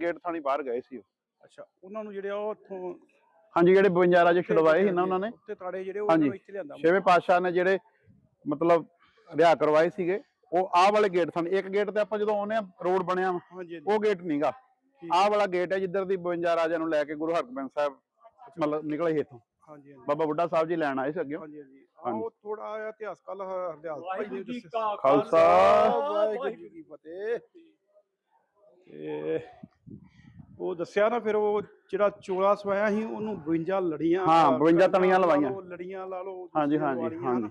Gate ਥਾਣੀ ਬਾਹਰ ਗਏ ਸੀ ਉਹ। ਅੱਛਾ ਉਹਨਾਂ ਨੂੰ ਜਿਹੜੇ ਉਹ ਉੱਥੋਂ ਹਾਂਜੀ ਜਿਹੜੇ 52 ਰਾਜੇ ਛੁਡਵਾਏ ਸੀ ਨਾ ਉਹਨਾਂ ਨੇ। ਉੱਤੇ ਤਾੜੇ ਜਿਹੜੇ ਉਹ ਉਹਨਾਂ ਹਾਂਜੀ। ਨੂੰ ਇੱਥੇ ਲਿਆਂਦਾ। ਛੇਵੇਂ ਪਾਤਸ਼ਾਹ ਨੇ ਜਿਹੜੇ ਮਤਲਬ ਰਿਆ ਕਰਵਾਏ ਸੀਗੇ ਉਹ ਆਹ ਵਾਲੇ ਗੇਟ ਸਨ ਇੱਕ ਗੇਟ ਤੇ ਆਪਾਂ ਜਦੋਂ ਆਉਂਦੇ ਆ ਰੋਡ ਬਣਿਆ ਉਹ ਗੇਟ ਨਹੀਂਗਾ ਆਹ ਵਾਲਾ ਗੇਟ ਹੈ ਜਿੱਧਰ ਦੀ 52 ਰਾਜਿਆਂ ਨੂੰ ਲੈ ਕੇ ਗੁਰੂ ਹਰਗੋਬਿੰਦ ਸਾਹਿਬ ਮਤਲਬ ਨਿਕਲੇ ਸੀ ਇੱਥੋਂ। ਹਾਂਜੀ ਹਾਂਜੀ। ਬਾਬਾ ਬੁੱਢਾ ਸਾਹਿਬ ਜੀ ਲੈਣ ਆਏ ਸੀ ਅੱਗੇ। ਹਾਂਜੀ ਹਾਂਜੀ। ਆਹ ਥੋੜਾ ਇਤਿਹਾਸ ਕੱਲ ਹਰਦਿਆਲ। ਭਾਈ ਜੀ ਖਾਲਸਾ। ਵਾਹਿਗੁਰੂ ਜੀ ਕੀ ਫਤਿਹ। ਉਹ ਦੱਸਿਆ ਨਾ ਫਿਰ ਉਹ ਜਿਹੜਾ ਚੋਲਾ ਸਵਾਇਆ ਸੀ ਉਹਨੂੰ 52 ਲੜੀਆਂ ਹਾਂ, 52 ਤਣੀਆਂ ਲਵਾਈਆਂ। ਲਓ, ਲੜੀਆਂ ਲਾ ਲਓ ਹਾਂਜੀ ਹਾਂਜੀ ਹਾਂਜੀ।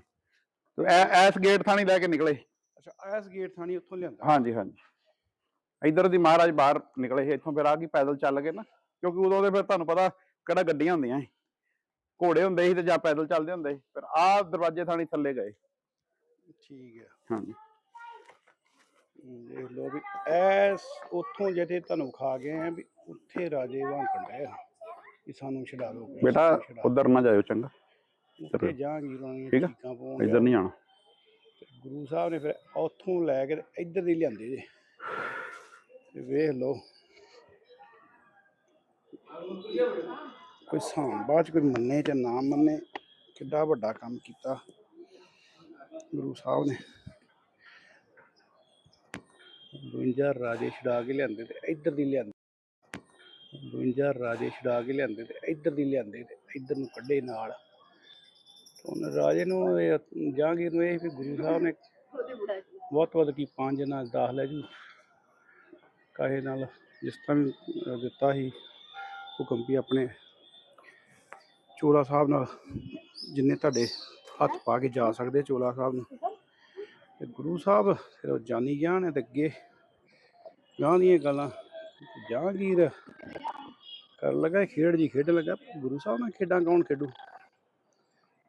ਤੇ ਐ- ਐਸ ਗੇਟ ਥਾਣੀ ਲੈ ਕੇ ਨਿਕਲੇ। ਅੱਛਾ ਐਸ ਗੇਟ ਥਾਣੀ ਉੱਥੋਂ ਲਿਆਂਦਾ। ਹਾਂਜੀ ਹਾਂਜੀ। ਇਧਰ ਦੀ ਮਹਾਰਾਜ ਬਾਹਰ ਨਿਕਲੇ ਸੀ ਇੱਥੋਂ ਫਿਰ ਆ ਕੀ ਪੈਦਲ ਚੱਲ ਗਏ ਨਾ ਕਿਉਂਕਿ ਉਦੋਂ ਦੇ ਫਿਰ ਤੁਹਾਨੂੰ ਪਤਾ ਕਿਹੜਾ ਗੱਡੀਆਂ ਹੁੰਦੀਆਂ ਸੀ। ਘੋੜੇ ਹੁੰਦੇ ਸੀ ਤੇ ਜਾਂ ਪੈਦਲ ਚੱਲਦੇ ਹੁੰਦੇ ਸੀ ਫਿਰ ਆਹ ਦਰਵਾਜ਼ੇ ਥਾਣੀ ਥੱਲੇ ਗਏ। ਠੀਕ ਹੈ। ਹਾਂਜੀ। ਦੇਖ ਲਓ ਵੀ ਐਸ ਉੱਥੋਂ ਜਿਹੜੇ ਤੁਹਾਨੂੰ ਵਿਖਾ ਗਏ ਆ ਵੀ ਉੱਥੇ ਰਾਜੇ ਵਾਂਕਣ ਡਏ ਆ ਵੀ ਸਾਨੂੰ ਛਡਾ ਦਿਓ ਕੋਈ, ਬੇਟਾ ਸਾਨੂੰ ਛਡਾ ਉਧਰ ਨਾ ਜਾਇਓ ਚੰਗਾ। ਉੱਥੇ ਉਹਨਾਂ ਦੀਆਂ ਠੀਕ ਆ? ਚੀਕਾਂ ਪਾਉਣ ਇੱਧਰ ਨਹੀਂ ਜਾਣਾ। ਗੁਰੂ ਸਾਹਿਬ ਨੇ ਫਿਰ ਉੱਥੋਂ ਲੈ ਕੇ ਤੇ ਇੱਧਰ ਦੀ ਲਿਆਂਦੇ ਜੇ। ਤੇ ਵੇਖ ਲਓ। ਕੋਈ ਸਾਂ ਬਾਅਦ ਚ ਕੋਈ ਮੰਨੇ ਜਾਂ ਨਾ ਮੰਨੇ ਕਿੱਡਾ ਵੱਡਾ ਕੰਮ ਕੀਤਾ ਗੁਰੂ ਸਾਹਿਬ ਨੇ। 52 ਰਾਜੇ ਛਡਾ ਕੇ ਲਿਆਂਦੇ ਤੇ ਇੱਧਰ ਦੀ ਲਿਆਂਦੇ। 52 ਰਾਜੇ ਛਡਾ ਕੇ ਲਿਆਂਦੇ ਤੇ ਇੱਧਰ ਦੀ ਲਿਆਂਦੇ ਤੇ ਇੱਧਰ ਨੂੰ ਕੱਢੇ ਨਾਲ। ਹੁਣ ਰਾਜੇ ਨੂੰ ਇਹ ਜਹਾਂਗੀਰ ਨੂੰ ਇਹ ਵੀ ਗੁਰੂ ਸਾਹਿਬ ਨੇ ਬਹੁਤ ਵੱਧ ਕੀ ਪੰਜ ਨਾਲ ਦਾਖ ਲੈ ਜੂ। ਕਾਹੇ ਨਾਲ ਜਿਸ ਤਰ੍ਹਾਂ ਵੀ, ਦਿੱਤਾ ਸੀ ਹੁਕਮ ਵੀ ਆਪਣੇ ਚੋਲਾ ਸਾਹਿਬ ਨਾਲ ਜਿੰਨੇ ਤੁਹਾਡੇ ਹੱਥ ਪਾ ਕੇ ਜਾ ਸਕਦੇ ਚੋਲਾ ਸਾਹਿਬ ਨੂੰ। ਤੇ ਗੁਰੂ ਸਾਹਿਬ ਫਿਰ ਉਹ ਜਾਨੀ ਜਾਣ ਹੈ ਤੇ ਅੱਗੇ ਗਾਂ ਦੀਆਂ ਗੱਲਾਂ। ਜਹਾਂਗੀਰ ਕਰ ਲਗਾ, ਖੇਡ ਜੀ ਖੇਡ ਲਗਾ। ਗੁਰੂ ਸਾਹਿਬ ਨਾਲ ਖੇਡਾਂ ਕੌਣ ਖੇਡੂ?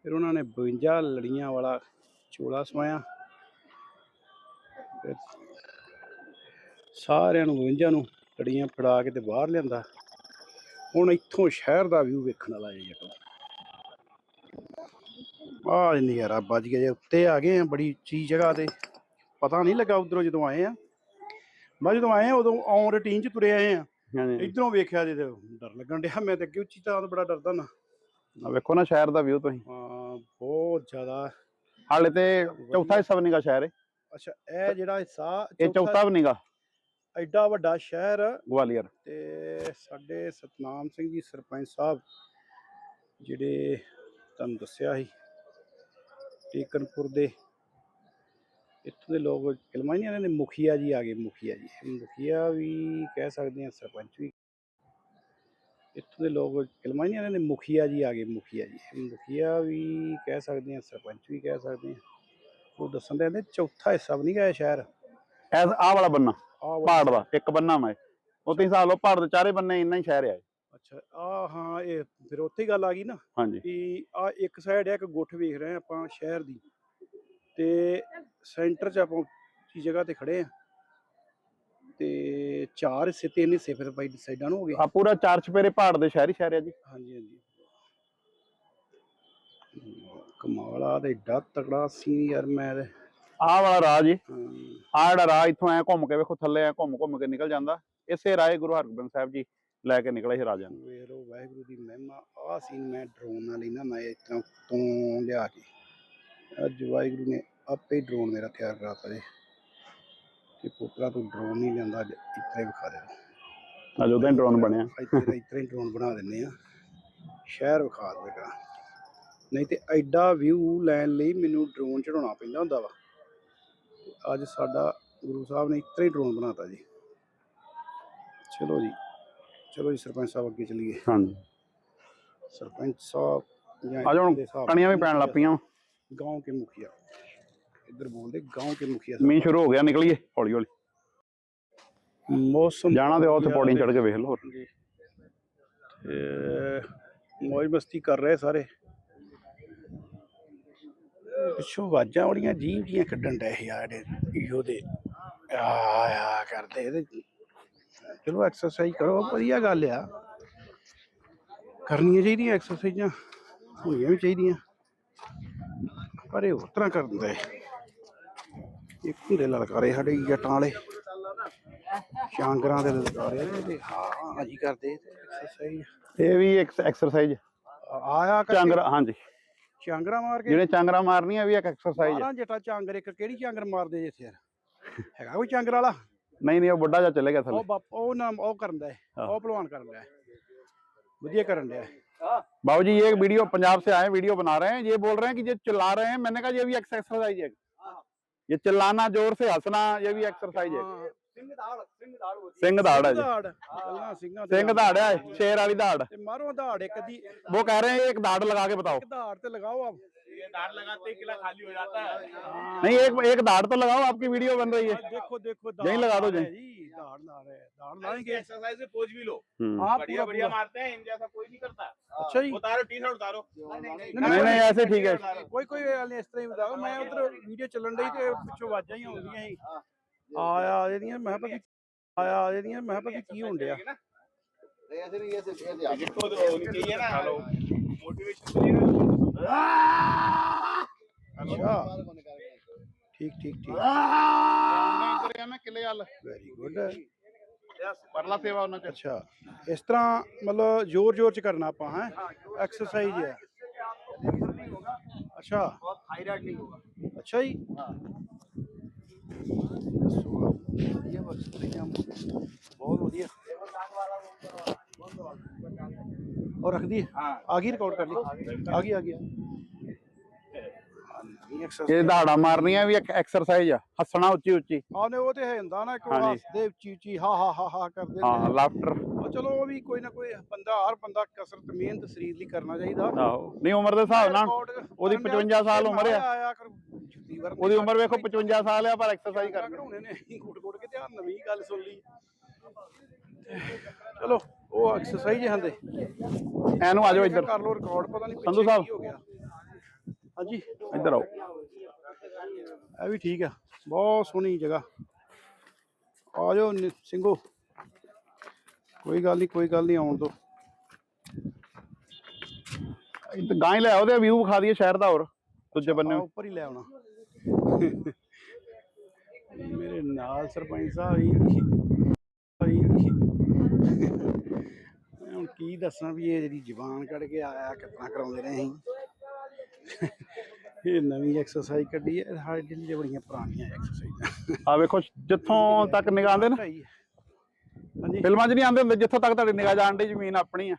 ਫਿਰ ਉਹਨਾਂ ਨੇ 52 ਲੜੀਆਂ ਵਾਲਾ ਚੋਲਾ ਸਵਾਇਆ ਸਾਰਿਆਂ ਨੂੰ 52 ਨੂੰ ਲੜੀਆਂ ਫੜਾ ਕੇ ਤੇ ਬਾਹਰ ਲਿਆਂਦਾ। ਹੁਣ ਇੱਥੋਂ ਸ਼ਹਿਰ ਦਾ ਵਿਊ ਵੇਖਣ ਵਾਲਾ ਹੈ ਜਟੋ ਆਹ ਨਜ਼ਾਰਾ ਵੱਜ ਗਿਆ ਜੇ। ਉੱਤੇ ਆ ਗਏ ਆ ਬੜੀ ਉੱਚੀ ਜਗ੍ਹਾ ਤੇ। ਪਤਾ ਨਹੀਂ ਲੱਗਾ ਉਧਰੋਂ ਜਦੋਂ ਆਏ ਆ। ਮੈਂ ਜਦੋਂ ਆਏ ਆ ਉਦੋਂ ਔਨ ਰੂਟੀਨ ਚ ਤੁਰੇ ਆਏ ਆ। ਹਾਂਜੀ। ਇਧਰੋਂ ਵੇਖਿਆ ਜੇ ਤੇ ਡਰ ਲੱਗਣ ਡਿਆ। ਮੈਂ ਤੇ ਅੱਗੇ ਉੱਚੀ ਤਾਂ ਬੜਾ ਡਰਦਾ ਨਾ। ਆ ਵੇਖੋ ਨਾ ਸ਼ਹਿਰ ਦਾ ਵਿਊ ਤੁਸੀਂ। ਹਾਂ ਬਹੁਤ ਜ਼ਿਆਦਾ। ਹਾਲੇ ਤੇ ਚੌਥਾ ਹਿੱਸਾ ਨਹੀਂਗਾ ਸ਼ਹਿਰ ਇਹ। ਅੱਛਾ ਇਹ ਜਿਹੜਾ ਹਿੱਸਾ ਇਹ ਚੌਥਾ ਨਹੀਂਗਾ ਐਡਾ ਵੱਡਾ ਸ਼ਹਿਰ ਗਵਾਲੀਅਰ। ਤੇ ਸਾਡੇ ਸਤਨਾਮ ਸਿੰਘ ਜੀ ਸਰਪੰਚ ਸਾਹਿਬ ਜਿਹੜੇ ਤੁਹਾਨੂੰ ਦੱਸਿਆ ਸੀ ਟੇਕਨਪੁਰ ਦੇ ਇੱਥੋਂ ਦੇ ਲੋਕ ਫਿਲਮਾਂ ਹੀ ਨਹੀਂ ਇਹਨਾਂ ਮੁਖੀਆ ਜੀ ਆ ਗਏ ਮੁਖੀਆ ਜੀ। ਮੁਖੀਆ ਵੀ ਕਹਿ ਸਕਦੇ ਆ ਸਰਪੰਚ ਵੀ। ਇੱਥੋਂ ਦੇ ਲੋਕ ਫਿਲਮਾਂ ਹੀ ਨਹੀਂ ਇਹਨਾਂ ਮੁਖੀਆ ਜੀ ਆ ਗਏ ਮੁਖੀਆ ਜੀ। ਮੁਖੀਆ ਵੀ ਕਹਿ ਸਕਦੇ ਆ ਸਰਪੰਚ ਵੀ ਕਹਿ ਸਕਦੇ ਆ ਉਹ ਦੱਸਣ ਦੇ ਕਹਿੰਦੇ ਚੌਥਾ ਹਿੱਸਾ ਵੀ ਨਹੀਂ ਗਿਆ ਸ਼ਹਿਰ। ਐਸ ਆਹ ਵਾਲਾ ਬੰਨਾ ਪਹਾੜ ਦਾ ਇੱਕ ਬੰਨਾ ਮੈਂ। ਉਹ ਤੁਸੀਂ ਹਿਸਾਬ ਲਓ ਪਹਾੜ ਦੇ ਚਾਰੇ ਬੰਨੇ ਇੰਨਾ ਹੀ ਸ਼ਹਿਰ ਆ। ਅੱਛਾ ਆ ਹਾਂ ਇਹ ਫਿਰ ਉੱਥੇ ਹੀ ਗੱਲ ਆ ਗਈ ਨਾ ਹਾਂਜੀ। ਵੀ ਆ ਇੱਕ ਸਾਈਡ ਹੈ ਇੱਕ ਗੁੱਠ ਵੇਖ ਰਹੇ ਆਪਾਂ ਸ਼ਹਿਰ ਦੀ। ਤੇ ਸੈਂਟਰ 'ਚ ਆਪਾਂ ਉੱਚੀ ਜਗ੍ਹਾ ਤੇ ਖੜੇ ਆ ਤੇ ਚਾਰ ਹਿੱਸੇ ਤਿੰਨ ਹਿੱਸੇ ਫਿਰ ਬਾਈ ਸਾਈਡਾਂ ਨੂੰ ਹੋ ਗਏ। ਆ ਪੂਰਾ ਚਾਰ ਚਪੇਰੇ ਪਹਾੜ ਦੇ ਸ਼ਹਿਰ ਹੀ ਸ਼ਹਿਰ ਆ ਜੀ। ਹਾਂਜੀ ਹਾਂਜੀ। ਕਮਾਲ ਆ ਤੇ ਏਡਾ ਤਕੜਾ ਸੀਨ ਯਾਰ ਮੈਂ ਤੇ। ਆਹ ਵਾਲਾ ਰਾਹ ਜੀ। ਹਾਂ, ਆਹ ਜਿਹੜਾ ਰਾਹ ਇੱਥੋਂ ਐ ਘੁੰਮ ਕੇ ਵੇਖੋ ਥੱਲੇ ਐ ਘੁੰਮ ਘੁੰਮ ਕੇ ਨਿਕਲ ਜਾਂਦਾ। ਇਸੇ ਰਾਹੇ ਗੁਰੂ ਹਰਗੋਬਿੰਦ ਸਾਹਿਬ ਜੀ ਲੈ ਕੇ ਨਿਕਲੇ ਸੀ ਰਾਜਾ ਨੂੰ। ਵੇਖ ਲਓ ਵਾਹਿਗੁਰੂ ਦੀ ਮਹਿਮਾ ਆ ਸੀਨ ਮੈਂ ਡਰੋਨ ਨਾਲ ਲੈਣਾ ਮੈਂ ਇਸ ਤਰ੍ਹਾਂ ਤੋਂ ਲਿਆ ਕੇ। ਅੱਜ ਵਾਹਿਗੁਰੂ ਨੇ ਆਪੇ ਡਰੋਨ ਮੇਰਾ ਤਿਆਰ ਕਰਾਤਾ ਜੀ। ਕਿ ਪੁੱਤਰਾ ਤੂੰ ਡਰੋਨ ਨਹੀਂ ਲੈਂਦਾ ਅੱਜ ਇੱਥੇ ਵਿਖਾ ਦੇ ਅੱਜ ਉਹਦਾ ਡਰੋਨ ਬਣਿਆ ਇੱਥੇ ਇੱਥੇ ਡਰੋਨ ਬਣਾ ਦਿੰਨੇ ਆ। ਸ਼ਹਿਰ ਵਿਖਾ ਦੇ ਕਰਾਂ ਨਹੀਂ ਤੇ ਐਡਾ ਵਿਊ ਲੈਣ ਲਈ ਮੈਨੂੰ ਡਰੋਨ ਚੜਾਉਣਾ ਪੈਂਦਾ ਹੁੰਦਾ ਵਾ। ਅੱਜ ਸਾਡਾ ਗੁਰੂ ਸਾਹਿਬ ਨੇ ਇੱਥੇ ਡਰੋਨ ਬਣਾਤਾ ਜੀ। ਚਲੋ ਜੀ ਚਲੋ ਜੀ ਸਰਪੰਚ ਸਾਹਿਬ ਅੱਗੇ ਚਲੀਏ। ਹਾਂਜੀ। ਸਰਪੰਚ ਸਾਹਿਬ ਆ ਜਾਣ ਕਣੀਆਂ ਵੀ ਪੈਣ ਲੱਗ ਪਈਆਂ। गांव के मुखिया इधर बोल दे गांव के ਮੀਂਹ ਸ਼ੁਰੂ ਹੋ ਗਿਆ ਨਿਕਲੀਏ ਹੌਲੀ ਹੌਲੀ साहब। ਜਾਣਾ ਤੇ ਉਹ ਪੌੜੀ ਚੜ ਕੇ ਵੇਖ ਲਓ जी ਮਸਤੀ ਕਰ ਰਹੇ ਸਾਰੇ। ਪਿੱਛੋਂ ਵਾਜਾਂ ਬੜੀਆਂ ਜੀਵ ਜੀਆਂ ਕੱਢਣ ਡਏ ਯਾਰ ਇਹੋ ਦੇ ਆ ਆ ਕਰਦੇ ਇਹਦੇ। ਚਲੋ ਐਕਸਰਸਾਈਜ਼ ਕਰੋ ਵਧੀਆ ਗੱਲ ਆ। ਕਰਨੀਆਂ ਚਾਹੀਦੀਆਂ ਐਕਸਰਸਾਈਜ਼ਾਂ ਹੋਣੀਆਂ ਵੀ ਚਾਹੀਦੀਆਂ। ਪਰ ਇਹ ਹੋਰ ਤਰ੍ਹਾਂ ਕਰਦੇ ਇਹ ਹੁੰਦੇ ਲਲਕਾਰੇ ਸਾਡੇ ਜੱਟਾਂ ਵਾਲੇ। ਚਾਂਗਰਾਂ ਦੇ ਲਗਾਰੇ ਤੇ ਹਾਂ ਜੀ ਕਰਦੇ ਐਕਸਰਸਾਈਜ਼ ਇਹ ਵੀ ਇੱਕ ਐਕਸਰਸਾਈਜ਼ ਆਇਆ ਚਾਂਗਰਾ ਹਾਂਜੀ। ਚਾਂਗਰਾ ਮਾਰ ਕੇ। ਜਿਹੜੇ ਚਾਂਗਰਾ ਮਾਰਨੀਆਂ ਵੀ ਇੱਕ ਐਕਸਰਸਾਈਜ਼ ਹੈ ਮਾਰਾਂ ਜਟਾ ਚਾਂਗਰ ਇੱਕ ਕਿਹੜੀ ਚਾਂਗਰ ਮਾਰਦੇ ਜੇ ਯਾਰ? ਹੈਗਾ ਕੋਈ ਚਾਂਗਰ ਵਾਲਾ? ਨਹੀਂ ਨਹੀਂ ਉਹ ਵੱਡਾ ਜਿਹਾ ਚੱਲੇਗਾ ਥੱਲੇ। ਉਹ ਬਾਪ ਉਹ ਨਾ ਉਹ ਕਰਨ ਦਾ ਹੈ, ਹਾਂ। ਉਹ ਪਹਿਲਵਾਨ ਕਰਨ ਦਾ ਵਧੀਆ ਕਰਨ है। बाबू जी ये वीडियो पंजाब से आए वीडियो बना रहे हैं ये बोल रहे हैं कि ये चिल्ला रहे हैं मैंने कहा ये भी एक्सरसाइज है ये चिल्लाना जोर से हंसना ये भी एक्सरसाइज है ਹਾਂ सिंह दाड़ है जी ਦਾੜ ਗੱਲਾਂ ਸਿੰਘਾਂ ਦੇ सिंह दाड़ है शेर वाली दाड़ ਤੇ ਮਾਰੋ ਦਾੜ ਇੱਕ ਦੀ वो कह रहे हैं ये दाढ़ लगाते ही किला खाली हो जाता है नहीं एक एक दाढ़ तो लगाओ आपकी वीडियो बन रही है देखो देखो यही लगा दो जी ला ऐसे ठीक है कोई कोई इस तरह ही बताओ मैं उधर वीडियो चलन रही तो पिछो वाजा ही होंदियाँ ही ਆਇਆ ਇਹਦੀਆਂ ਮੈਂ ਪਤਾ ਆਇਆ ਇਹਦੀਆਂ ਮੈਂ ਪਤਾ ਕੀ ਹੋਣ ਡਿਆ ਇੱਧਰ ਮੈਂ ਕਿਲੇ ਵੱਲ ਵੈਰੀ ਗੁੱਡ ਪਰਲਾ ਸੇਵਾ ਉਹਨਾਂ ਚ ਅੱਛਾ ਇਸ ਤਰ੍ਹਾਂ ਮਤਲਬ ਜ਼ੋਰ ਜ਼ੋਰ ਚ ਕਰਨਾ ਆਪਾਂ ਹੈ ਐਕਸਰਸਾਈਜ਼ ਹੈ ਅੱਛਾ ਅੱਛਾ ਜੀ ਦੱਸੋ, ਵਧੀਆ ਬਸ ਵਧੀਆ, ਬਹੁਤ ਔਰ ਰੱਖ ਦੀ ਆ ਗਈ ਰਿਕਾਰਡ ਕਰ ਲਈ? ਆ ਗਈ। ਆ ਗਈ ਨਹੀਂ ਇਹ ਦਹਾੜਾ ਮਾਰਨੀਆਂ ਵੀ ਇੱਕ ਐਕਸਰਸਾਈਜ਼ ਆ ਹੱਸਣਾ ਉੱਚੀ ਉੱਚੀ। ਆਨੇ ਉਹ ਤੇ ਹੈ ਹੁੰਦਾ ਨਾ ਕਿ ਉਹ। ਹੱਸਦੇ ਉੱਚੀ ਉੱਚੀ ਹਾ ਹਾ ਹਾ ਹਾ ਕਰਦੇ ਹਾਂ ਲਾਫਟਰ ਉਹ ਚਲੋ ਉਹ ਵੀ ਕੋਈ ਨਾ ਕੋਈ ਬੰਦਾ ਹਰ ਬੰਦਾ ਕਸਰਤ ਮਿਹਨਤ ਸਰੀਰ ਲਈ ਕਰਨਾ ਚਾਹੀਦਾ। ਆਹੋ। ਨਹੀਂ ਉਮਰ ਦੇ ਹਿਸਾਬ ਨਾਲ ਉਹਦੀ 55 ਸਾਲ ਉਮਰ ਆ। ਉਹਦੀ ਉਮਰ ਵੇਖੋ 55 ਸਾਲ ਆ ਪਰ ਐਕਸਰਸਾਈਜ਼ ਕਰਨੀ। ਕਢਾਉਣੇ ਨੇ ਗੁੱਟ ਗੁੱਟ ਕੇ ਧਿਆਨ ਨਵੀਂ ਗੱਲ ਸੁਣ ਲਈ। ਚਲੋ। ਉਹ ਐਕਸਰਸਾਈਜ਼ ਹੰਦੇ। ਐਨੂੰ ਆ ਜਾਓ ਇੱਧਰ। ਕਰ ਲੋ ਰਿਕਾਰਡ ਪਤਾ ਨਹੀਂ ਸੰਧੂ ਸਾਹਿਬ। ਕੀ ਹੋ ਗਿਆ। ਹਾਂਜੀ ਇੱਧਰ ਆਓ। ਇਹ ਵੀ ਠੀਕ ਆ ਬਹੁਤ ਸੋਹਣੀ ਜਗ੍ਹਾ। ਆ ਜਾਓ ਸਿੰਘੋ। ਕੋਈ ਗੱਲ ਨਹੀਂ ਕੋਈ ਗੱਲ ਨਹੀਂ ਆਉਣ ਦੋ ਇੱਧਰ ਗਾਂ ਹੀ ਲੈ ਆਓ ਤੇ ਵਿਊ ਵਿਖਾ ਦਈਏ ਸ਼ਹਿਰ ਦਾ ਹੋਰ ਦੂਜੇ ਬੰਨੇ ਉੱਪਰ ਹੀ ਲੈ ਆਉਣਾ। ਮੇਰੇ ਨਾਲ ਸਰਪੰਚ ਸਾਹਿਬ ਹੀ ਹੁਣ ਕੀ ਦੱਸਾਂ ਵੀ ਇਹ ਜਿਹੜੀ ਜ਼ਬਾਨ ਕੱਢ ਕੇ ਆਇਆ ਕਿਤਨਾ ਕਰਾਉਂਦੇ ਰਹੇ ਅਸੀਂ? ਇਹ ਨਵੀਂ ਐਕਸਰਸਾਈਜ਼ ਕੱਢੀ ਹੈ ਸਾਡੇ ਲਈ ਬੜੀਆਂ ਪੁਰਾਣੀਆਂ ਐਕਸਰਸਾਈਜ਼ਾਂ ਆ ਵੇਖੋ ਜਿੱਥੋਂ ਤੱਕ ਨਿਗਾਹ ਆਉਂਦੇ ਨਾ। ਹਾਂਜੀ? ਫਿਲਮਾਂ 'ਚ ਨਹੀਂ ਆਉਂਦੇ ਹੁੰਦੇ ਜਿੱਥੋਂ ਤੱਕ ਤੁਹਾਡੀ ਨਿਗਾਹ ਜਾਣ ਦੀ ਜ਼ਮੀਨ ਆਪਣੀ ਆ।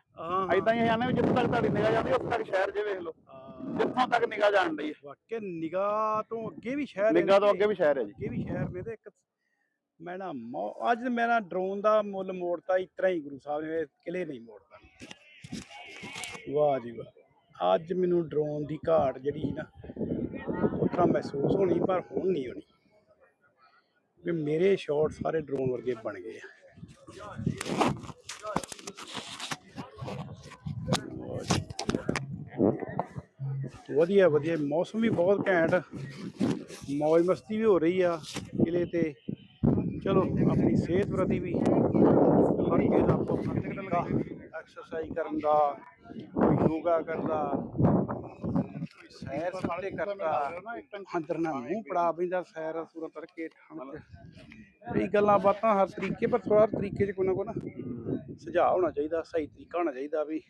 ਐਦਾਂ ਹੀ। ਆਨੇ ਜਿੱਥੋਂ ਤੱਕ ਤੁਹਾਡੀ ਨਿਗਾਹ ਜਾਂਦੀ ਉੱਥੇ ਤੱਕ ਸ਼ਹਿਰ ਜੇ ਵੇਖ ਲਓ। ਜਿੱਥੋਂ ਤੱਕ ਨਿਗਾਹ ਜਾਣ ਦੀ ਵਾਕਿਆ ਨਿਗਾਹ ਤੋਂ ਅੱਗੇ ਵੀ ਸ਼ਹਿਰ ਨਿਗਾਹ ਤੋਂ। ਅੱਗੇ ਵੀ ਸ਼ਹਿਰ ਹੈ ਜੀ। ਅੱਗੇ ਵੀ ਸ਼ਹਿਰ ਨੇ ਤੇ ਇੱਕ ਮੈਂ ਨਾ ਮੌ- ਅੱਜ ਮੈਂ ਨਾ ਡਰੋਨ ਦਾ ਮੁੱਲ ਮੋੜਤਾ ਇਸ ਤਰ੍ਹਾਂ ਹੀ ਗੁਰੂ ਸਾਹਿਬ ਨੇ ਕਿਲੇ ਨਹੀਂ ਮੋੜਤਾ। ਵਾਹ ਜੀ ਵਾਹ। ਅੱਜ ਮੈਨੂੰ ਡਰੋਨ ਦੀ ਘਾਟ ਜਿਹੜੀ ਸੀ ਨਾ, ਉਹ ਤਰ੍ਹਾਂ ਮਹਿਸੂਸ ਹੋਣੀ ਪਰ ਹੁਣ ਨਹੀਂ ਹੋਣੀ। ਵੀ ਮੇਰੇ ਸ਼ਾਟ ਸਾਰੇ ਡਰੋਨ ਵਰਗੇ ਬਣ ਗਏ ਆ। ਵਾਹ ਜੀ। ਵਧੀਆ ਵਧੀਆ। ਮੌਸਮ ਵੀ ਬਹੁਤ ਘੈਂਟ। ਮੌਜ ਮਸਤੀ ਵੀ ਹੋ ਰਹੀ ਆ ਕਿਲੇ ਤੇ। ਚਲੋ ਆਪਣੀ ਸਿਹਤ ਪ੍ਰਤੀ ਵੀ ਹਰ ਕਿਸੇ ਦਾ ਆਪੋ ਆਪਣਾ ਐਕਸਰਸਾਈਜ਼ ਕਰਨ ਦਾ ਯੋਗਾ ਕਰਦਾ ਕੋਈ ਸੈਰ ਸਪਾਟੇ ਕਰਦਾ ਅੰਦਰ ਨਾ ਮੂੰਹ ਪੜਾ ਪੈਂਦਾ ਸੈਰ ਸੂਰਾ ਕਰਕੇ ਠੰਡ ਇਹ ਗੱਲਾਂ ਬਾਤਾਂ ਹਰ ਤਰੀਕੇ ਪਰ ਥੋੜਾ ਤਰੀਕੇ ਚ ਕੋਈ ਨਾ ਕੋਈ ਨਾ ਸੁਝਾਅ ਹੋਣਾ ਚਾਹੀਦਾ ਸਹੀ ਤਰੀਕਾ ਹੋਣਾ ਚਾਹੀਦਾ ਵੀ।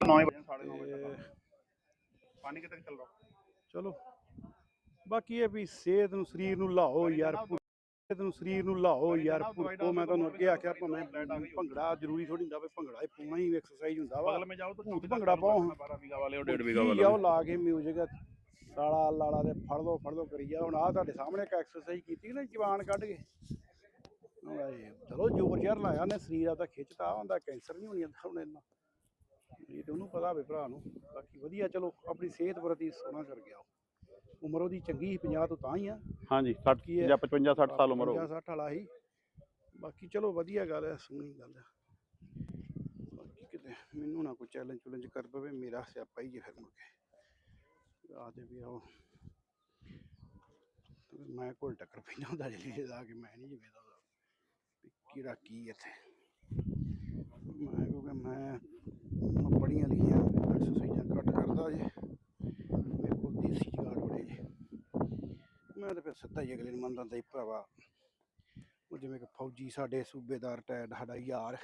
9 ਵਜੇ 9:30 ਤੇ ਪਾਣੀ ਕਿੱਥੇ ਚੱਲ ਰਿਹਾ? ਚਲੋ। ਬਾਕੀ ਇਹ ਵੀ ਸਿਹਤ ਨੂੰ ਸਰੀਰ ਨੂੰ ਲਾਹੋ ਯਾਰ ਸਿਹਤ ਨੂੰ ਸਰੀਰ ਨੂੰ ਲਾਓ ਯਾਰ ਉਹ ਮੈਂ ਤੁਹਾਨੂੰ ਅੱਗੇ ਆਖਿਆ ਭਾਵੇਂ ਭੰਗੜਾ ਜ਼ਰੂਰੀ ਥੋੜੀ ਹੁੰਦਾ ਭੰਗੜਾ ਹੀ ਪਾਉਣਾ ਹੀ ਐਕਸਰਸਾਈਜ਼ ਹੁੰਦਾ ਵਾ। ਭੰਗੜਾ ਪਾਓ। 12 ਵੀਗਾ ਵਾਲੇ ਉਹ 1.5 ਵਾਲੇ ਉਹ ਲਾ ਕੇ ਮਿਊਜ਼ਿਕ ਲਾਲਾ ਲਾਲਾ ਦੇ ਫੜ ਲੋ ਫੜ ਲੋ ਕਰੀ ਜਾ। ਹੁਣ ਆ ਤੁਹਾਡੇ ਸਾਹਮਣੇ ਇੱਕ ਐਕਸਰਸਾਈਜ਼ ਕੀਤੀ ਨਾ ਜਵਾਨ ਕੱਢ ਕੇ। ਚਲੋ ਜੋਰ ਯਾਰ ਲਾਇਆ ਨੇ ਸਰੀਰ ਆਪਦਾ ਖਿੱਚਤਾ ਹੁੰਦਾ ਕੈਂਸਰ ਨਹੀਂ ਹੋਣੀ ਹੁਣ ਇੰਨਾ ਇਹ ਤੇ ਪਤਾ ਹੋਵੇ ਭਰਾ ਨੂੰ। ਬਾਕੀ ਵਧੀਆ ਚਲੋ ਆਪਣੀ ਸਿਹਤ ਪ੍ਰਤੀ ਸੋਨਾ ਕਰ ਗਿਆ ਉਮਰ ਉਹਦੀ ਚੰਗੀ ਸੀ 50 ਤੋਂ ਤਾਂ ਹੀ ਆ। जी 60 ਕੀ ਹੈ? ਜਾਂ 55 60 ਸਾਲ ਉਮਰ ਹੋ 50 60 ਵਾਲਾ ਸੀ। ਬਾਕੀ ਚਲੋ ਵਧੀਆ ਗੱਲ ਹੈ ਸੋਹਣੀ ਗੱਲ ਹੈ ਬਾਕੀ ਕਿਤੇ ਮੈਨੂੰ ਨਾ ਕੋਈ ਚੈਲੰਜ ਚੁਲੰਜ ਕਰ ਪਵੇ ਮੇਰਾ ਸਿਆਪਾ ਹੀ ਜੇ ਫਿਰ ਮੁੜ ਕੇ। ਆ ਤੇ ਵੀ ਆਓ। ਮੈਂ ਕੋਲ ਟੱਕਰ ਪੈਂਦਾ ਹੁੰਦਾ ਜੇ ਲਾ ਕੇ ਮੈਂ ਨਹੀਂ ਜਿਵੇਂ ਦਾ ਕਿਹੜਾ ਕੀ ਇੱਥੇ? ਮੈਂ ਕਿਉਂਕਿ ਮੈਂ ਮੈਂ ਪੜੀਆਂ ਲਿਖੀਆਂ ਐਕਸਰਸਾਈਜ਼ਾਂ ਘੱਟ ਕਰਦਾ ਜੇ। ਮੈਂ ਤਾਂ ਫਿਰ ਫਿਰ ਸਿੱਧਾ ਹੀ ਅਗਲੇ ਨੂੰ ਮੰਨ ਲੈਂਦਾ ਹੀ ਭਰਾਵਾ ਉਹ ਜਿਵੇਂ ਕਿ ਫੌਜੀ ਸਾਡੇ ਸੂਬੇਦਾਰ ਟੈਡ ਸਾਡਾ ਯਾਰ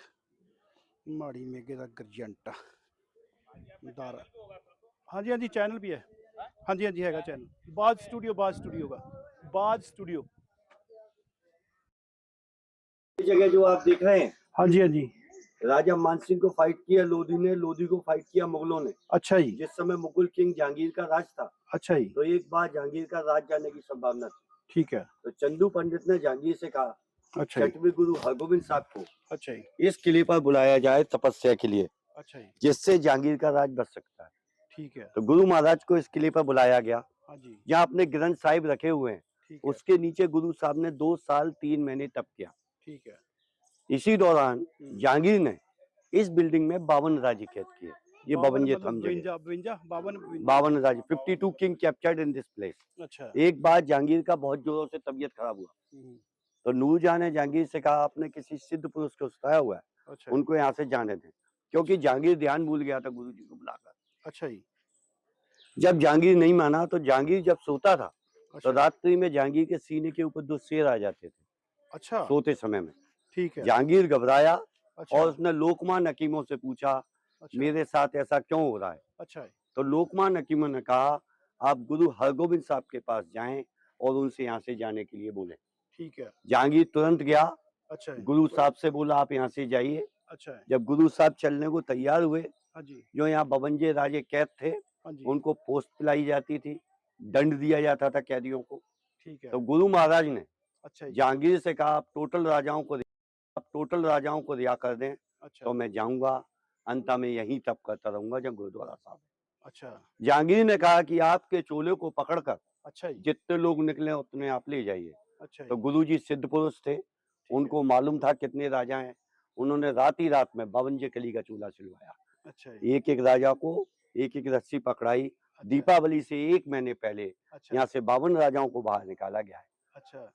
ਮਾੜੀ ਮੇਗੇ ਦਾ ਗਰਜੰਟ ਦਾਰ ਹਾਂਜੀ ਹਾਂਜੀ ਚੈਨਲ ਵੀ ਹੈ ਹਾਂਜੀ ਹਾਂਜੀ ਹੈਗਾ ਚੈਨਲ ਬਾਜ ਸਟੂਡੀਓ ਬਾਜ स्टूडियो का बाज स्टूडियो ये जगह जो आप देख रहे हैं हाँ जी हाँ जी राजा मान सिंह को फाइट किया लोधी ने लोधी को फाइट किया मुगलों ने। अच्छा जी। जिस समय मुगल किंग जहांगीर का राज था अच्छा जी। तो एक बार जहांगीर का राज जाने की संभावना थी। ठीक है। तो चंदू पंडित ने जहांगीर से कहा अच्छा गुरु हरगोबिंद साहब को अच्छा इस किले पर बुलाया जाए तपस्या के लिए अच्छा जिससे जहांगीर का राज बच सकता है। ठीक है। तो गुरु महाराज को इस किले पर बुलाया गया। हाँ जी। जहाँ अपने ग्रंथ साहिब रखे हुए हैं। उसके नीचे गुरु साहब ने दो साल तीन महीने तप किया। ठीक है। इसी दौरान हम्म। जहांगीर ने इस बिल्डिंग में बावन राज्य कैद किए। ये बावन ये मतलब थम बवंजा बावन। राज्य fifty two king captured in this place अच्छा। एक बार जहांगीर का बहुत जोरों से तबीयत खराब हुआ। हम्म, तो नूरजहां ने जहांगीर से कहा आपने किसी सिद्ध पुरुष को सुताया हुआ है अच्छा। उनको यहाँ से जाने दें। क्योंकि जहांगीर ध्यान भूल गया था गुरु जी को बुलाकर। अच्छा जी। जब जहांगीर नहीं माना तो जहांगीर जब सोता था अच्छा। तो अच्छा। रात्रि में जहांगीर के सीने के ऊपर दो शेर आ जाते थे अच्छा। सोते समय में। ठीक है। जहांगीर घबराया अच्छा। और उसने लोकमान हकीमों से पूछा अच्छा। मेरे साथ ऐसा क्यों हो रहा है? अच्छा तो लोकमान हकीमों ने कहा आप गुरु हरगोबिंद साहब के पास जाएँ और उनसे यहाँ से जाने के लिए बोले। ठीक है। जहांगीर तुरंत गया। अच्छा गुरु साहब से बोला आप यहाँ से जाइए। अच्छा जब गुरु साहब चलने को तैयार हुए हाँ जी। जो यहाँ बवंजे राजे कैद थे हाँ उनको पोस्ट पिलाई जाती थी दंड दिया जाता था कैदियों को। ठीक है। तो गुरु महाराज ने अच्छा जहांगीर से कहा आप टोटल राजाओं को आप टोटल राजाओं को रिहा कर दें अच्छा। तो मैं जाऊँगा अंत में यहीं तप करता रहूँगा जब गुरुद्वारा साहब अच्छा। जहांगीर ने कहा कि आपके चोले को पकड़कर अच्छा जितने लोग निकले उतने आप ले जाइए। अच्छा तो गुरु जी। सिद्ध पुरुष थे उनको मालूम था कितने राजा हैं। उन्होंने रात ही रात में बावनजे कली का चूल्हा सिलवाया। अच्छा एक एक राजा को एक एक रस्सी पकड़ाई। अच्छा, दीपावली से एक महीने पहले अच्छा। यहाँ से बावन राजाओं को बाहर निकाला गया है। अच्छा।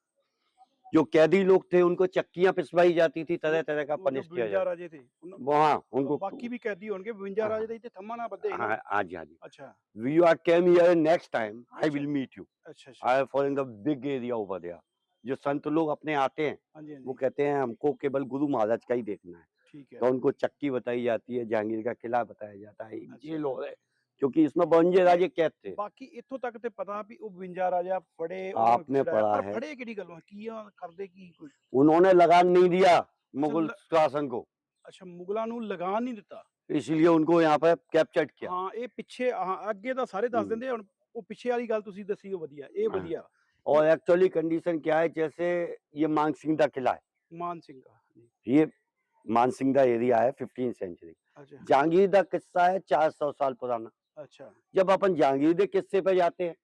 जो कैदी लोग थे उनको चक्कियाँ पिसवाई जाती थी तरह तरह का वो पनिश किया 52 जाता थे। वहाँ उनको बाकी भी कैदी होंगे 52 हाँ, राजे थे थम्मा ना हाँ हाँ जी हाँ जी अच्छा are came here next time I अच्छा। will meet you. अच्छा अच्छा। I am following the big area over there. जो संत लोग अपने आते हैं हाँ हाँ वो कहते हैं हमको केवल गुरु महाराज का ही देखना है। ठीक है। तो उनको चक्की बताई जाती है जहांगीर का किला बताया जाता है। जेल हो है। क्योंकि इसमें बंजे राजे कैद थे ਬਾਕੀ ਇੱਥੋਂ ਤੱਕ ਤੇ ਪਤਾ ਵੀ ਉਹ 52 ਰਾਜਾ ਫੜੇ आपने पढ़ा है। ਫੜੇ ਕਿਹੜੀ ਗੱਲੋਂ ਕੀ ਆ ਕਰਦੇ ਕੀ ਕੋਈ उन्होंने लगान नहीं दिया मुगल ल- शासन को ਅੱਛਾ ਮੁਗਲਾਂ ਨੂੰ ਲਗਾਨ ਨਹੀਂ ਦਿੱਤਾ इसलिए उनको यहाँ पर कैप्चर्ड किया ਹਾਂ ਇਹ ਪਿੱਛੇ ਹਾਂ ਅੱਗੇ ਤਾਂ ਸਾਰੇ ਦੱਸ ਹੂੰ। ਦਿੰਦੇ ਹੁਣ ਉਹ ਪਿੱਛੇ ਵਾਲੀ ਗੱਲ ਤੁਸੀਂ ਦੱਸੀ ਉਹ ਵਧੀਆ ਇਹ ਹਾਂ। ਵਧੀਆ और एक्चुअली कंडीशन क्या है जैसे ये मान सिंह का किला है ਮਾਨ ਸਿੰਘ ਦਾ ये मान सिंह का एरिया है फिफ्टीन सेंचुरी ਅੱਛਾ जहांगीर का किस्सा है चार सौ साल पुराना अच्छा। जब अपन जहांगीर किस्से पे जाते हैं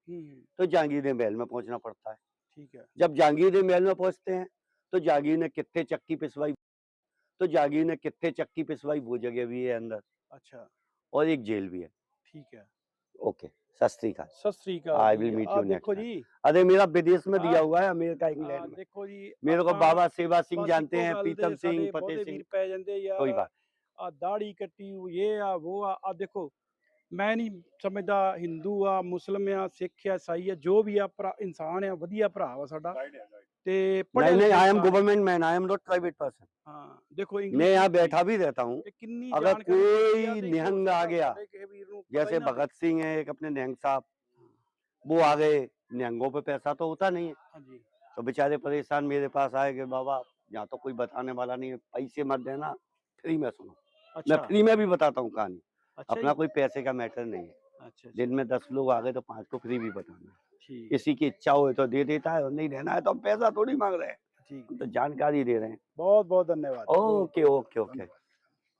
तो जहांगीर महल में पहुँचना पड़ता है। ठीक है। जब जहांगीर महल में पहुँचते हैं तो जहांगीर ने कितने चक्की पिसवाई तो जहांगीर ने कितने चक्की पिसवाई वो जगह भी है अंदर। अच्छा। और एक जेल भी है। ठीक है। ओके अरे मेरा विदेश में दिया हुआ है अमेरिका इंग्लैंड देखो जी मेरे को बाबा सेवा सिंह जानते हैं प्रीतम सिंह फतेह सिंह। कोई बात। दाढ़ी कट्टी ये वो देखो ਮੈਂ ਨਹੀਂ ਸਮਝਦਾ ਹਿੰਦੂ ਆ ਮੁਸਲਮ ਆ ਸਿੱਖ ਆ ਈਸਾਈ ਆ ਜੋ ਵੀ ਆ ਭਰਾ ਇਨਸਾਨ ਆ ਵਧੀਆ ਭਰਾ ਵਾ ਸਾਡਾ ਤੇ ਪੜ੍ਹੇ नहीं नहीं ਲਿਖੇ आई एम ਇਨਸਾਨ ਆ। Government man I am not private person ਹਾਂ ਦੇਖੋ मैं ਇੰਗਲਿਸ਼ यहाँ ਸਿੱਖੀ, बैठा भी रहता हूँ ਤੇ ਕਿੰਨੀ ਅਗਰ ਜਾਣਕਾਰੀ ਦਿੱਤੀ ਆ कोई ਤੇ ਨਿਹੰਗ ਉਹ आ गया, ਸਾਡੇ ਕਿਸੇ ਵੀਰ ਨੂੰ ਪਤਾ ਹੀ जैसे ਨਾ भगत सिंह है एक अपने निहंग साहब वो आ गए निहंगों पे पैसा तो होता नहीं है ਹਾਂਜੀ तो बेचारे परेशान मेरे पास आए कि बाबा यहाँ तो कोई बताने वाला नहीं है पैसे मत देना फ्री में सुनो मैं ਅੱਛਾ फ्री में भी बताता हूँ कहानी अच्छा अपना कोई पैसे का मैटर नहीं है। अच्छा दिन अच्छा। में दस लोग आ गए तो पाँच को फ्री भी बताना। किसी की इच्छा हो तो दे देता है और नहीं देना है तो हम पैसा थोड़ी मांग रहे हैं। तो जानकारी दे रहे हैं। बहुत बहुत धन्यवाद। Okay okay okay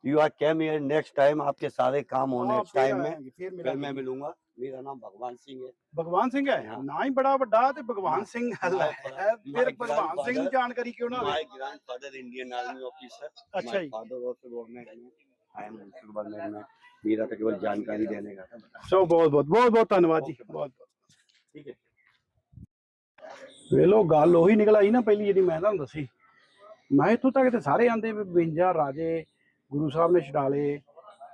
you are came here next time आपके सारे काम होने हाँ, टाइम में। फिर मैं मिलूँगा। मेरा नाम भगवान सिंह है। भगवान सिंह है? हाँ। ना ही बड़ा बड़ा तो भगवान सिंह फिर भगवान सिंह जानकारी क्यों ना my grandfather Indian army officer अच्छा फादर गवर्नमेंट also government में. I am also government में. मेरा तो केवल जानकारी देने का था बता ਸੋ ਬਹੁਤ ਬਹੁਤ ਬਹੁਤ ਬਹੁਤ ਧੰਨਵਾਦ ਜੀ Okay, ਬਹੁਤ ਬਹੁਤ ठीक है ਵੇਲੋ ਗੱਲ ਉਹੀ ਨਿਕਲ ਆਈ ਨਾ ਪਹਿਲੀ ਜਿਹੜੀ ਮੈਂ ਤੁਹਾਨੂੰ ਦੱਸੀ ਮੈਂ ਇੱਥੋਂ ਤੱਕ ਤੇ ਸਾਰੇ ਆਂਦੇ ਵੀ 52 ਰਾਜੇ ਗੁਰੂ ਸਾਹਿਬ ਨੇ ਛਡਾ ਲਏ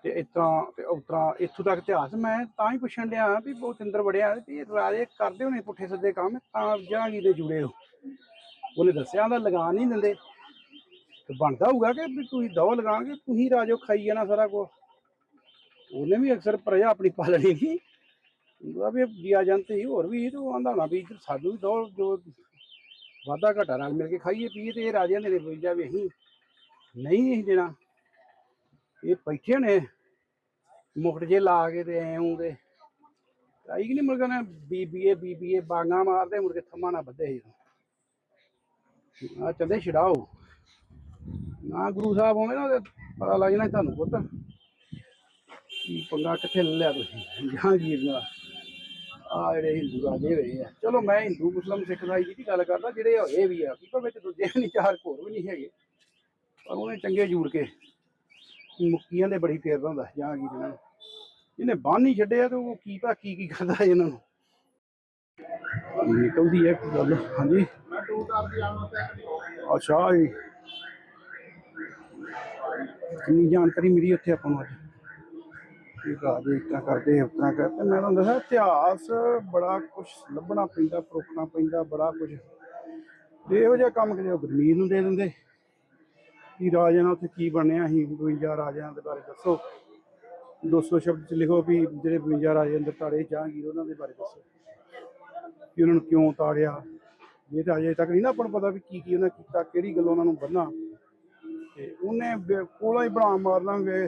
ਤੇ ਇਸ ਤਰ੍ਹਾਂ ਤੇ ਉਸ ਤਰ੍ਹਾਂ ਇੱਥੋਂ ਤੱਕ ਇਤਿਹਾਸ ਮੈਂ ਤਾਂ ਹੀ ਪੁੱਛਣ ਡਿਆ ਵੀ ਬਹੁਤਿੰਦਰ ਵੜਿਆ ਵੀ ਇਹ ਰਾਜੇ ਕਰਦੇ ਹੋਣੇ ਪੁੱਠੇ ਸਿੱਧੇ ਕੰਮ ਤਾਂ ਜਹਾਂਗੀਰ ਦੇ ਜੁੜੇ ਹੋ ਉਹਨੇ ਦੱਸਿਆ ਉਹਦਾ ਲਗਾਨ ਨਹੀਂ ਦਿੰਦੇ ਤੇ ਬਣਦਾ ਹੋਊਗਾ ਕਿ ਵੀ ਤੁਸੀਂ ਦੋ ਲਗਾਓਗੇ, ਤੁਸੀਂ ਰਾਜੋ ਖਾਈ ਜਾਣਾ ਸਾਰਾ ਕੁਝ ਉਹਨੇ ਵੀ ਅਕਸਰ ਪ੍ਰਜਾ ਆਪਣੀ ਪਾਲਣੀ ਨਹੀਂ ਉਹਦਾ ਵੀ ਦਿਆ ਜਾਂਦੇ ਹੋਰ ਵੀ ਤੇ ਉਹ ਆਂਦਾ ਹੋਣਾ ਵੀ ਇੱਧਰ ਸਾਨੂੰ ਵੀ ਦੋ ਜੋ ਵਾਧਾ ਘਟਾ ਨਾਲ ਮਿਲ ਕੇ ਖਾਈਏ, ਪੀਏ ਤੇ ਇਹ ਰਾਜਿਆਂ ਦੇ ਨੇ ਬੋਲਿਆ ਵੀ ਅਸੀਂ ਨਹੀਂ ਅਸੀਂ ਦੇਣਾ। ਇਹ ਬੈਠੇ ਨੇ ਮੁਕਟ ਜੇ ਲਾ ਕੇ ਤੇ ਐਂ ਆਉਂਦੇ ਆਈ ਕਿ ਨਹੀਂ ਮੁਰਗਾ ਨੇ ਬੀਬੀਏ ਬੀਬੀਏ ਬਾਂਗਾ ਮਾਰਦੇ, ਮੁੜ ਕੇ ਥੰਮਾ ਨਾ ਬੱਧੇ ਸੀ ਆ ਚੱਲੇ ਛਡਾਓ ਨਾ ਗੁਰੂ ਸਾਹਿਬ ਹੋਵੇ ਨਾ ਤੇ ਪਤਾ ਲੱਗ ਜਾਣਾ ਤੁਹਾਨੂੰ ਪੁੱਤ। ਕੀ ਪੰਗਾ ਕਿੱਥੇ ਲਿਆ ਤੁਸੀਂ? ਜਹਾਂਗੀਰ ਨਾਲ। ਆ ਜਿਹੜੇ ਹਿੰਦੂ ਰਾਜੇ ਹੋਏ ਆ। ਚਲੋ ਮੈਂ ਹਿੰਦੂ ਮੁਸਲਮ ਸਿੱਖ ਦਾ ਦੀ ਗੱਲ ਕਰਦਾ, ਜਿਹੜੇ ਹੋਏ ਵੀ ਆ। ਕਿਉਂਕਿ ਵਿੱਚ ਦੂਜੇ ਨਹੀਂ, ਚਾਰ ਘੋਰ ਵੀ ਨਹੀਂ ਹੈਗੇ। ਪਰ ਉਹਨੇ ਚੰਗੇ ਜੂੜ ਕੇ ਮੁੱਕੀਆਂ ਦੇ ਬੜੀ ਫੇਰਦਾ ਹੁੰਦਾ ਜਹਾਂਗੀਰ ਇਹਨਾਂ ਨੂੰ ਇਹਨੇ ਬੰਨ ਹੀ ਛੱਡਿਆ ਤੇ ਉਹ ਕੀ ਪਾ ਕੀ ਕੀ ਕਰਦਾ ਇਹਨਾਂ ਨੂੰ। ਨਿਕਲਦੀ ਹੈ ਗੱਲ। ਹਾਂਜੀ। ਅੱਛਾ ਜੀ। ਕਿੰਨੀ ਜਾਣਕਾਰੀ ਮਿਲੀ ਉੱਥੇ ਆਪਾਂ ਨੂੰ ਅੱਜ? ਕਿ ਰਾਜੇ ਇਸ ਕਰਦੇ ਇਸ ਕਰਦੇ ਮੈਂ ਤੁਹਾਨੂੰ ਦੱਸਿਆ ਇਤਿਹਾਸ ਬੜਾ ਕੁਝ ਲੱਭਣਾ ਪੈਂਦਾ, ਪਰੋਖਣਾ ਪੈਂਦਾ, ਬੜਾ ਕੁਝ ਇਹੋ ਜਿਹਾ ਕੰਮ ਕਿਤੇ ਉਹ ਗੁਰਮੀਤ ਨੂੰ ਦੇ ਦਿੰਦੇ। ਕਿ ਰਾਜਿਆਂ ਨਾਲ ਉੱਥੇ ਕੀ ਬਣਿਆ ਸੀ 52 ਰਾਜਿਆਂ ਦੇ ਬਾਰੇ ਦੱਸੋ। 200 ਸ਼ਬਦ ਚ ਲਿਖੋ ਵੀ ਜਿਹੜੇ 52 ਰਾਜੇ ਅੰਦਰ ਤਾੜੇ ਜਹਾਂਗੀਰ ਉਹਨਾਂ ਦੇ ਬਾਰੇ ਦੱਸੋ। ਕਿ ਉਹਨਾਂ ਨੂੰ ਕਿਉਂ ਤਾੜਿਆ? ਇਹ ਤਾਂ ਅਜੇ ਤੱਕ ਨਹੀਂ ਨਾ ਆਪਾਂ ਨੂੰ ਪਤਾ ਵੀ ਕੀ ਕੀ ਉਹਨਾਂ ਕੀਤਾ, ਕਿਹੜੀ ਗੱਲ ਉਹਨਾਂ ਨੂੰ ਬੰਨਾ ਤੇ ਉਹਨੇ ਬੇ- ਹੀ ਬਣਾ ਮਾਰ ਲਾਂਗੇ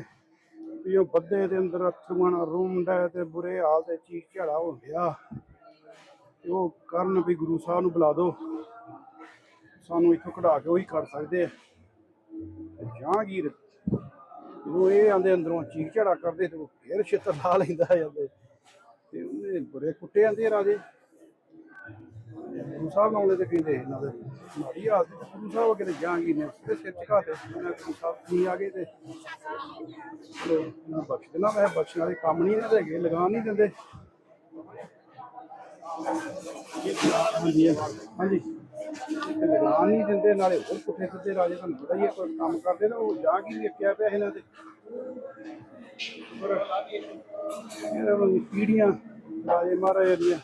ਵੀ ਉਹ ਬੱਦੇ ਦੇ ਅੰਦਰ ਅਥਰੂਆਂ ਨਾਲ ਰੋਂਦਾ ਤੇ ਬੁਰੇ ਹਾਲ ਤੇ ਚੀਕ ਝਾੜਾ ਹੋ ਗਿਆ ਉਹ ਕਰਨ ਵੀ ਗੁਰੂ ਸਾਹਿਬ ਨੂੰ ਬੁਲਾ ਦਿਓ ਸਾਨੂੰ ਇੱਥੋਂ ਕਢਾ ਕੇ ਉਹੀ ਕਰ ਸਕਦੇ ਆ। ਜਹਾਂਗੀਰ ਜਦੋਂ ਇਹ ਆਂਦੇ ਅੰਦਰੋਂ ਚੀਕ ਝਾੜਾ ਕਰਦੇ ਤੇ ਉਹ ਫੇਰ ਛਿੱਤਰ ਲਾ ਲੈਂਦਾ ਜਾਂਦੇ ਤੇ ਉਹਨੇ ਬੁਰੇ ਕੁੱਟੇ ਜਾਂਦੇ ਰਾਜੇ। ਗੁਰੂ ਸਾਹਿਬ ਨਾਲੇ ਤੇ ਕਹਿੰਦੇ ਇਹਨਾਂ ਦੇ ਮਾੜੀ ਹਾਲਤ ਤੇ ਗੁਰੂ ਸਾਹਿਬ ਅਗੇ ਤੇ ਨੇ ਤੇ ਸਿਰ ਝੁਕਾਤੇ ਉਹਨਾਂ ਗੁਰੂ ਸਾਹਿਬ ਨਹੀਂ ਆ ਗਏ ਤੇ ਚਲੋ ਇਹਨਾਂ ਬਖਸ਼ ਦੇਣਾ ਮੈਂ ਬਖਸ਼ਣ ਵਾਲੇ ਕੰਮ ਨਹੀਂ ਇਹਨਾਂ ਦੇ ਹੈਗੇ, ਲਗਾਨ ਨਹੀਂ ਦਿੰਦੇ। ਹਾਂਜੀ। ਹਾਂਜੀ ਤੇ ਲਗਾਨ ਨਹੀਂ ਦਿੰਦੇ, ਨਾਲੇ ਹੋਰ ਪੁੱਠੇ ਸਿੱਧੇ ਰਾਜੇ ਤੁਹਾਨੂੰ ਪਤਾ ਹੀ ਹੈ, ਕੋਈ ਕੰਮ ਕਰਦੇ ਨਾ ਉਹ ਜਾ ਕੇ ਵੀ ਅੱਕਿਆ ਪਿਆ ਇਹਨਾਂ ਦੇ। ਪਰ ਇਹਨਾਂ ਨੂੰ ਪੀੜੀਆਂ, ਰਾਜੇ ਮਹਾਰਾਜੇ ਦੀਆਂ